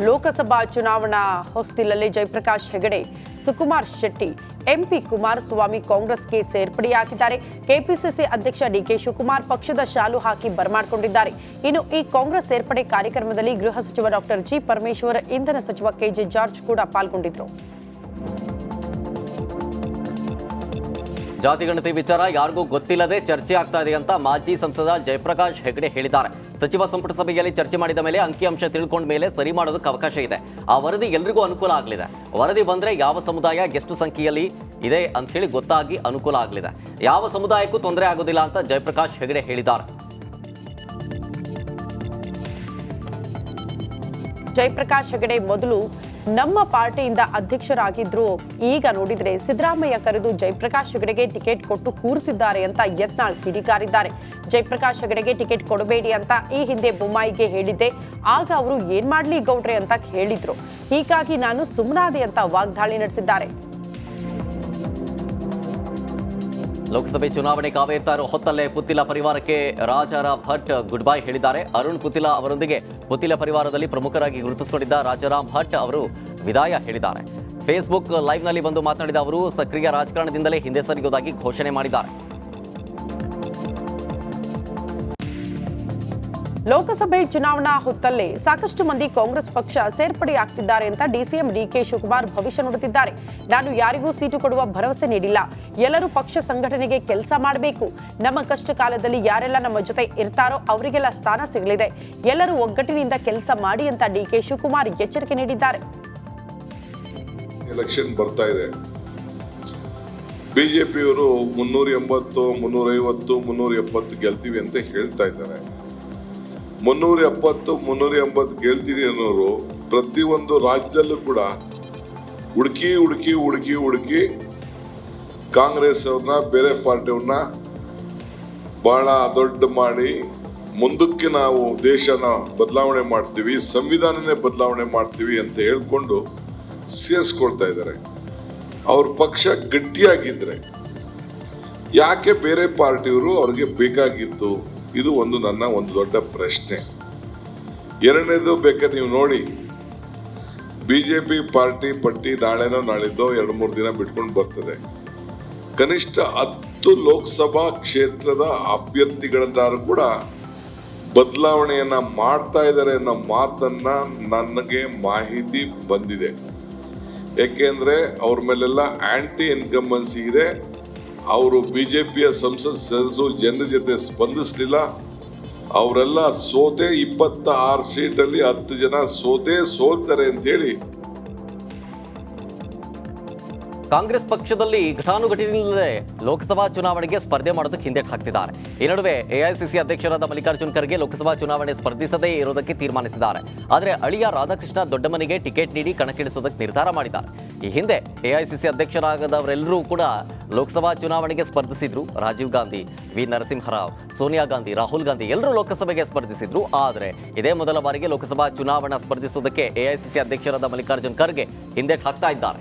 ಲೋಕಸಭಾ ಚುನಾವಣಾ ಹೊಸ್ತಿಲಲ್ಲಿ ಜಯಪ್ರಕಾಶ್ ಹೆಗಡೆ, ಸುಕುಮಾರ್ ಶೆಟ್ಟಿ, ಎಂಪಿ ಕುಮಾರಸ್ವಾಮಿ ಕಾಂಗ್ರೆಸ್ಗೆ ಸೇರ್ಪಡೆಯಾಗಿದ್ದಾರೆ. ಕೆಪಿಸಿಸಿ ಅಧ್ಯಕ್ಷ ಡಿಕೆ ಶಿವಕುಮಾರ್ ಪಕ್ಷದ ಶಾಲು ಹಾಕಿ ಬರಮಾಡಿಕೊಂಡಿದ್ದಾರೆ. ಇನ್ನು ಈ ಕಾಂಗ್ರೆಸ್ ಸೇರ್ಪಡೆ ಕಾರ್ಯಕ್ರಮದಲ್ಲಿ ಗೃಹ ಸಚಿವ ಡಾಕ್ಟರ್ ಜಿ ಪರಮೇಶ್ವರ್, ಇಂಧನ ಸಚಿವ ಕೆಜೆ ಜಾರ್ಜ್ ಕೂಡ ಪಾಲ್ಗೊಂಡಿದ್ರು ಜಾತಿಗಣತಿ ವಿಚಾರ ಯಾರಿಗೂ ಗೊತ್ತಿಲ್ಲದೆ ಚರ್ಚೆ ಆಗ್ತಾ ಇದೆ ಅಂತ ಮಾಜಿ ಸಂಸದ ಜಯಪ್ರಕಾಶ್ ಹೆಗಡೆ ಹೇಳಿದ್ದಾರೆ. ಸಚಿವ ಸಂಪುಟ ಸಭೆಯಲ್ಲಿ ಚರ್ಚೆ ಮಾಡಿದ ಮೇಲೆ ಅಂಕಿಅಂಶ ತಿಳ್ಕೊಂಡ ಮೇಲೆ ಸರಿ ಮಾಡೋದಕ್ಕೆ ಅವಕಾಶ ಇದೆ. ಆ ವರದಿ ಎಲ್ರಿಗೂ ಅನುಕೂಲ ಆಗಲಿದೆ. ವರದಿ ಬಂದರೆ ಯಾವ ಸಮುದಾಯ ಎಷ್ಟು ಸಂಖ್ಯೆಯಲ್ಲಿ ಇದೆ ಅಂಥೇಳಿ ಗೊತ್ತಾಗಿ ಅನುಕೂಲ ಆಗಲಿದೆ. ಯಾವ ಸಮುದಾಯಕ್ಕೂ ತೊಂದರೆ ಆಗೋದಿಲ್ಲ ಅಂತ ಜಯಪ್ರಕಾಶ್ ಹೆಗಡೆ ಹೇಳಿದ್ದಾರೆ. ಜಯಪ್ರಕಾಶ್ ಹೆಗಡೆ ಮೊದಲು ನಮ್ಮ ಪಾರ್ಟಿಯಿಂದ ಅಧ್ಯಕ್ಷರಾಗಿದ್ರು, ಈಗ ನೋಡಿದ್ರೆ ಸಿದ್ದರಾಮಯ್ಯ ಕರೆದು ಜಯಪ್ರಕಾಶ್ ಹೆಗಡೆಗೆ ಟಿಕೆಟ್ ಕೊಟ್ಟು ಕೂರಿಸಿದ್ದಾರೆ ಅಂತ ಯತ್ನಾಳ್ ಕಿಡಿಕಾರಿದ್ದಾರೆ. ಜಯಪ್ರಕಾಶ್ ಹೆಗಡೆಗೆ ಟಿಕೆಟ್ ಕೊಡಬೇಡಿ ಅಂತ ಈ ಹಿಂದೆ ಬೊಮ್ಮಾಯಿಗೆ ಹೇಳಿದ್ದೆ. ಆಗ ಅವರು ಏನ್ ಮಾಡ್ಲಿ ಗೌಡ್ರೆ ಅಂತ ಹೇಳಿದ್ರು. ಹೀಗಾಗಿ ನಾನು ಸುಮ್ಮನಾದೆ ಅಂತ ವಾಗ್ದಾಳಿ ನಡೆಸಿದ್ದಾರೆ. ಲೋಕಸಭೆ ಚುನಾವಣೆ ಕಾವೇರ್ತಾ ಇರೋ ಹೊತ್ತಲ್ಲೇ ಪುತ್ತಿಲ ಪರಿವಾರಕ್ಕೆ ರಾಜಾರ ಭಟ್ ಗುಡ್ ಬೈ ಹೇಳಿದ್ದಾರೆ. ಅರುಣ್ ಪುತ್ತಿಲ ಅವರೊಂದಿಗೆ ಪುತ್ತಿಲ ಪರಿವಾರದಲ್ಲಿ ಪ್ರಮುಖರಾಗಿ ಗುರುತಿಸಿಕೊಂಡಿದ್ದ ರಾಜಾರಾಮ್ ಭಟ್ ಅವರು ವಿದಾಯ ಹೇಳಿದ್ದಾರೆ. ಫೇಸ್ಬುಕ್ ಲೈವ್ನಲ್ಲಿ ಬಂದು ಮಾತನಾಡಿದ ಅವರು, ಸಕ್ರಿಯ ರಾಜಕಾರಣದಿಂದಲೇ ಹಿಂದೆ ಸರಿಯುವುದಾಗಿ ಘೋಷಣೆ ಮಾಡಿದ್ದಾರೆ. ಲೋಕಸಭೆ ಚುನಾವಣಾ ಹೊತ್ತಲ್ಲೇ ಸಾಕಷ್ಟು ಮಂದಿ ಕಾಂಗ್ರೆಸ್ ಪಕ್ಷ ಸೇರ್ಪಡೆಯಾಗ್ತಿದ್ದಾರೆ ಅಂತ ಡಿಸಿಎಂ ಡಿಕೆ ಶಿವಕುಮಾರ್ ಭವಿಷ್ಯ ನೋಡುತ್ತಿದ್ದಾರೆ. ನಾನು ಯಾರಿಗೂ ಸೀಟು ಕೊಡುವ ಭರವಸೆ ನೀಡಿಲ್ಲ. ಎಲ್ಲರೂ ಪಕ್ಷ ಸಂಘಟನೆಗೆ ಕೆಲಸ ಮಾಡಬೇಕು. ನಮ್ಮ ಕಷ್ಟ ಕಾಲದಲ್ಲಿ ಯಾರೆಲ್ಲ ನಮ್ಮ ಜೊತೆ ಇರ್ತಾರೋ ಅವರಿಗೆಲ್ಲ ಸ್ಥಾನ ಸಿಗಲಿದೆ. ಎಲ್ಲರೂ ಒಗ್ಗಟ್ಟಿನಿಂದ ಕೆಲಸ ಮಾಡಿ ಅಂತ ಡಿಕೆ ಶಿವಕುಮಾರ್ ಎಚ್ಚರಿಕೆ ನೀಡಿದ್ದಾರೆ. ಬಿಜೆಪಿಯವರು ಮುನ್ನೂರ ಎಂಬತ್ತು, ಮುನ್ನೂರೈವತ್ತು, ಮುನ್ನೂರ ಎಪ್ಪತ್ತು ಗೆಲ್ತೀವಿ ಅಂತ ಹೇಳ್ತಾ ಇದ್ದಾರೆ. ಮುನ್ನೂರ ಎಪ್ಪತ್ತು ಮುನ್ನೂರ ಎಂಬತ್ತು ಕೇಳ್ತೀನಿ ಅನ್ನೋರು ಪ್ರತಿಯೊಂದು ರಾಜ್ಯದಲ್ಲೂ ಕೂಡ ಹುಡುಕಿ ಹುಡುಕಿ ಹುಡುಕಿ ಹುಡುಕಿ ಕಾಂಗ್ರೆಸ್ ಅವ್ರನ್ನ, ಬೇರೆ ಪಾರ್ಟಿಯವ್ರನ್ನ ಬಹಳ ದೊಡ್ಡ ಮಾಡಿ ಮುಂದಕ್ಕೆ ನಾವು ದೇಶನ ಬದಲಾವಣೆ ಮಾಡ್ತೀವಿ, ಸಂವಿಧಾನನೇ ಬದಲಾವಣೆ ಮಾಡ್ತೀವಿ ಅಂತ ಹೇಳ್ಕೊಂಡು ಸೇರಿಸ್ಕೊಳ್ತಾ ಇದ್ದಾರೆ. ಅವ್ರ ಪಕ್ಷ ಗಟ್ಟಿಯಾಗಿದ್ದರೆ ಯಾಕೆ ಬೇರೆ ಪಾರ್ಟಿಯವರು ಅವ್ರಿಗೆ ಬೇಕಾಗಿತ್ತು? ಇದು ಒಂದು ನನ್ನ ಒಂದು ದೊಡ್ಡ ಪ್ರಶ್ನೆ. ಎರಡನೇದು ಬೇಕಾದ್ರೆ ನೀವು ನೋಡಿ. ಬಿ ಜೆ ಪಿ ಪಾರ್ಟಿ ಪಟ್ಟಿ ನಾಳೆನೋ ನಾಳಿದ್ದೋ ಎರಡು ಮೂರು ದಿನ ಬಿಟ್ಕೊಂಡು ಬರ್ತದೆ. ಕನಿಷ್ಠ ಹತ್ತು ಲೋಕಸಭಾ ಕ್ಷೇತ್ರದ ಅಭ್ಯರ್ಥಿಗಳನ್ನಾರು ಕೂಡ ಬದಲಾವಣೆಯನ್ನ ಮಾಡ್ತಾ ಇದ್ದಾರೆ ಅನ್ನೋ ಮಾತನ್ನ ನನಗೆ ಮಾಹಿತಿ ಬಂದಿದೆ. ಯಾಕೆಂದ್ರೆ ಅವ್ರ ಮೇಲೆಲ್ಲ ಆಂಟಿ ಇನ್ಕಮ್ಮನ್ಸಿ ಇದೆ. ಅವರು ಬಿಜೆಪಿಯ ಸಂಸತ್ ಸದಸ್ಯರು ಜನರ ಜೊತೆ ಸ್ಪಂದಿಸಲಿಲ್ಲ. ಅವರೆಲ್ಲ ಸೋತೆ ಇಪ್ಪತ್ತ ಆರು ಸೀಟಲ್ಲಿ ಹತ್ತು ಜನ ಸೋತೆ ಸೋಲ್ತಾರೆ ಅಂತೇಳಿ ಕಾಂಗ್ರೆಸ್ ಪಕ್ಷದಲ್ಲಿ ಘಟಾನುಘಟಿನಿಲ್ಲದೆ ಲೋಕಸಭಾ ಚುನಾವಣೆಗೆ ಸ್ಪರ್ಧೆ ಮಾಡೋದಕ್ಕೆ ಹಿಂದೆಟ್ ಹಾಕ್ತಿದ್ದಾರೆ. ಈ ನಡುವೆ ಎಐಸಿಸಿ ಅಧ್ಯಕ್ಷರಾದ ಮಲ್ಲಿಕಾರ್ಜುನ್ ಖರ್ಗೆ ಲೋಕಸಭಾ ಚುನಾವಣೆ ಸ್ಪರ್ಧಿಸದೇ ಇರೋದಕ್ಕೆ ತೀರ್ಮಾನಿಸಿದ್ದಾರೆ. ಆದರೆ ಅಳಿಯ ರಾಧಾಕೃಷ್ಣ ದೊಡ್ಡಮನಿಗೆ ಟಿಕೆಟ್ ನೀಡಿ ಕಣಕ್ಕಿಳಿಸೋದಕ್ಕೆ ನಿರ್ಧಾರ ಮಾಡಿದ್ದಾರೆ. ಈ ಹಿಂದೆ ಎಐಸಿಸಿ ಅಧ್ಯಕ್ಷರಾಗದವರೆಲ್ಲರೂ ಕೂಡ ಲೋಕಸಭಾ ಚುನಾವಣೆಗೆ ಸ್ಪರ್ಧಿಸಿದ್ರು ರಾಜೀವ್ ಗಾಂಧಿ, ವಿ ನರಸಿಂಹರಾವ್, ಸೋನಿಯಾ ಗಾಂಧಿ, ರಾಹುಲ್ ಗಾಂಧಿ ಎಲ್ಲರೂ ಲೋಕಸಭೆಗೆ ಸ್ಪರ್ಧಿಸಿದ್ರು. ಆದರೆ ಇದೇ ಮೊದಲ ಬಾರಿಗೆ ಲೋಕಸಭಾ ಚುನಾವಣಾ ಸ್ಪರ್ಧಿಸುವುದಕ್ಕೆ ಎಐಸಿಸಿ ಅಧ್ಯಕ್ಷರಾದ ಮಲ್ಲಿಕಾರ್ಜುನ್ ಖರ್ಗೆ ಹಿಂದೆಟ್ ಹಾಕ್ತಾ ಇದ್ದಾರೆ.